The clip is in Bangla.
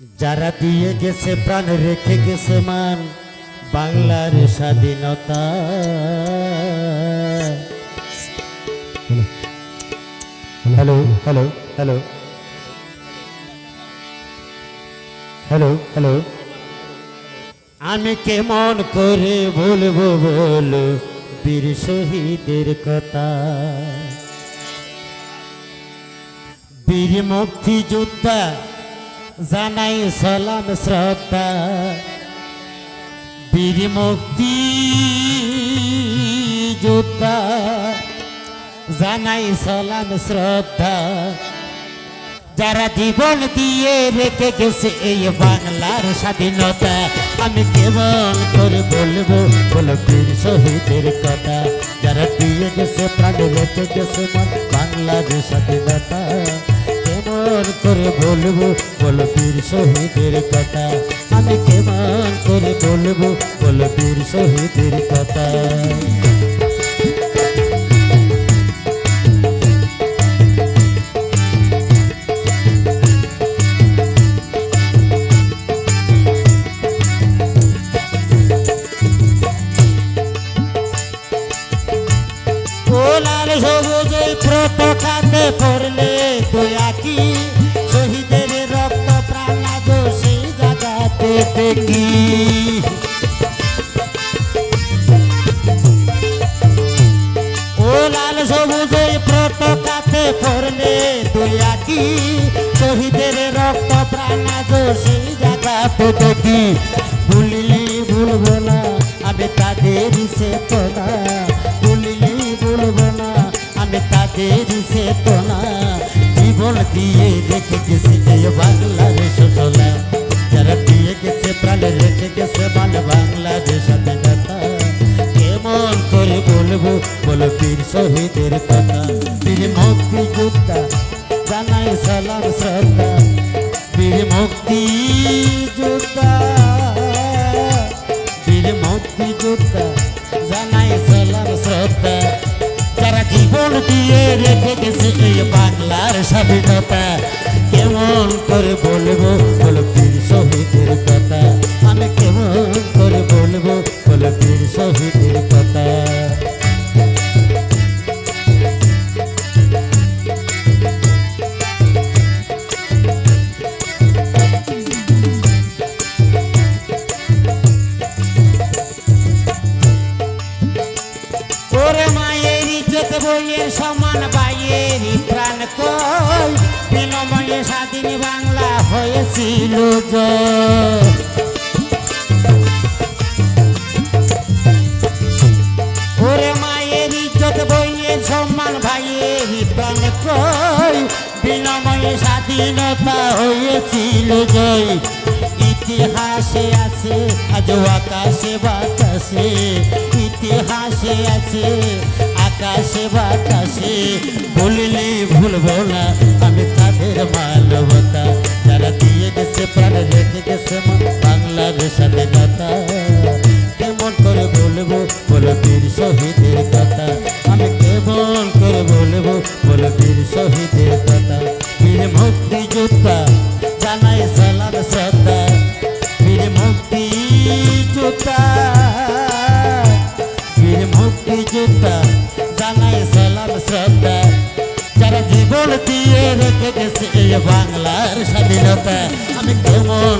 যারা দিয়ে গেছে প্রাণ রেখে গেছে মান বাংলার স্বাধীনতা। Hello hello hello. Hello hello. আমি কেমন করে বলব বল বীর শহীদের কথা। বীর মুক্তিযোদ্ধা জানাই সালাম শ্রদ্ধা। বীর মুক্তি যোদ্ধা। জানাই সালাম শ্রদ্ধা। যারা জীবন দিয়ে রেখে গেছে এই বাংলার স্বাধীনতা, আমি কেমন করে বলব, বলো বীর শহীদের কথা। যারা দিয়ে গেছে, প্রাণ রেখে গেছে বাংলার স্বাধীনতা। কেমন করে বলব বলো বীর শহীদের কথা আমি কেমন করে বলব বলো বীর শহীদের কথা ওলার সবুজে পতাকাতে পড়লে তুই আকি ও লাল সবুজে পতাকাতে পড়লে তুই আকি শহীদের রক্ত প্রাণ দেখি ভুলিলি ভুলবো না, আমি তাদের সে না জীবন দিয়ে রেখে গেছি দিয়ে গেছে রেখে গেছে মানে বাংলাদেশ স্বাধীনতা কেমন করে বলব? বলো বীর শহীদের কথা। বীর মুক্তি যোদ্ধা, জানাই সালাম বাংলার স্বাধীনতা, কেমন করে বলব? বলো বলো শহীদের কথা বইয়ের সমান বাইয়ের প্রাণ কই বিনময়ে স্বাধীন বাংলা হয়েছিল জয়। বইয়ের সম্মান ভাইয়ের প্রাণ কই? বিনময়ে স্বাধীনতা হয়েছিল জয়। ইতিহাসে আছে আজ আকাশে বাতাসে। ইতিহাসে আছে, আকাশে বাতাসে। বললে ভুলবো না, আমি তাদের মানবতা। যারা দিয়ে গেছে, প্রাণ রেখে গেছে বাংলার স্বাধীনতা। শহীদের কথা বীর মুক্তি যোদ্ধা, জানাই সালাম শ্রদ্ধা বীর মুক্তি যোদ্ধা। বীর মুক্তি যোদ্ধা, জানাই সালাম শ্রদ্ধা। যারা জীবন দিয়ে রেখে গেছে বাংলার স্বাধীনতা, আমি কেমন